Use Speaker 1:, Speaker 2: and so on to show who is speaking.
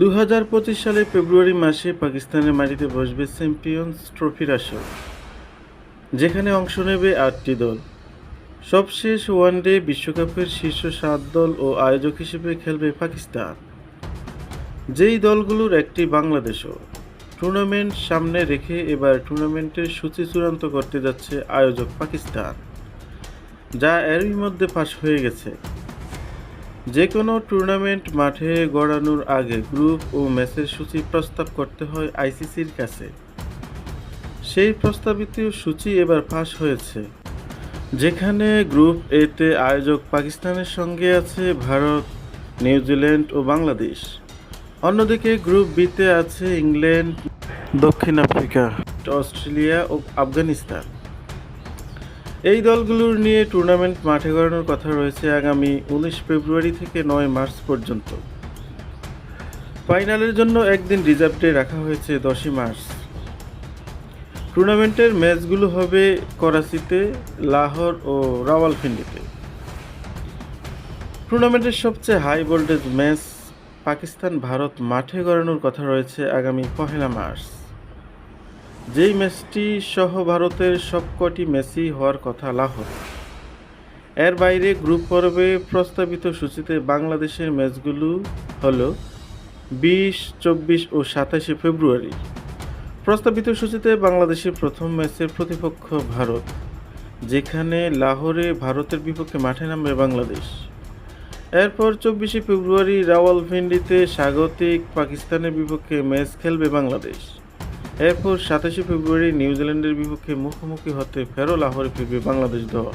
Speaker 1: দু হাজার পঁচিশ সালের ফেব্রুয়ারি মাসে পাকিস্তানের মাটিতে বসবে চ্যাম্পিয়ন্স ট্রফির আসর যেখানে অংশ নেবে আটটি দল। সবশেষ ওয়ানডে বিশ্বকাপের শীর্ষ সাত দল ও আয়োজক হিসেবে খেলবে পাকিস্তান। যেই দলগুলোর একটি বাংলাদেশও, টুর্নামেন্ট সামনে রেখে এবার টুর্নামেন্টের সূচি চূড়ান্ত করতে যাচ্ছে আয়োজক পাকিস্তান, যা এরই মধ্যে পাশ হয়ে গেছে। যে কোনো টুর্নামেন্ট মাঠে গড়ানোর আগে গ্রুপ ও ম্যাচের সূচি প্রস্তাব করতে হয় আইসিসির কাছে। সেই প্রস্তাবিত সূচি এবার ফাঁস হয়েছে। যেখানে গ্রুপ এতে আয়োজক পাকিস্তানের সঙ্গে আছে ভারত নিউজিল্যান্ড ও বাংলাদেশ। অন্যদিকে গ্রুপ বিতে আছে ইংল্যান্ড, দক্ষিণ আফ্রিকা, অস্ট্রেলিয়া ও আফগানিস্তান। এই দলগুলোর নিয়ে টুর্নামেন্ট মাঠে গড়ানোর কথা রয়েছে আগামী উনিশ ফেব্রুয়ারি থেকে নয় মার্চ পর্যন্ত। ফাইনালের জন্য একদিন রিজার্ভ ডে রাখা হয়েছে দশই মার্চ। টুর্নামেন্টের ম্যাচগুলো হবে করাচিতে, লাহোর ও রাওয়ালপিন্ডিতে। টুর্নামেন্টের সবচেয়ে high voltage match Pakistan Bharat মাঠে গড়ানোর কথা রয়েছে আগামী পহেলা মার্চ। যেই ম্যাচটি সহ ভারতের সবকটি ম্যাচই হওয়ার কথা লাহোর। এর বাইরে গ্রুপ পর্বে প্রস্তাবিত সূচিতে বাংলাদেশের ম্যাচগুলো হল বিশ, চব্বিশ ও সাতাশে ফেব্রুয়ারি। প্রস্তাবিত সূচিতে বাংলাদেশের প্রথম ম্যাচের প্রতিপক্ষ ভারত, যেখানে লাহোরে ভারতের বিপক্ষে মাঠে নামবে বাংলাদেশ। এরপর চব্বিশে ফেব্রুয়ারি রাওয়ালপিন্ডিতে স্বাগতিক পাকিস্তানের বিপক্ষে ম্যাচ খেলবে বাংলাদেশ। এরপর সাতাশে ফেব্রুয়ারি নিউজিল্যান্ডের বিপক্ষে মুখোমুখি হতে ফেরো লাহোরে ফিরবে বাংলাদেশ দল।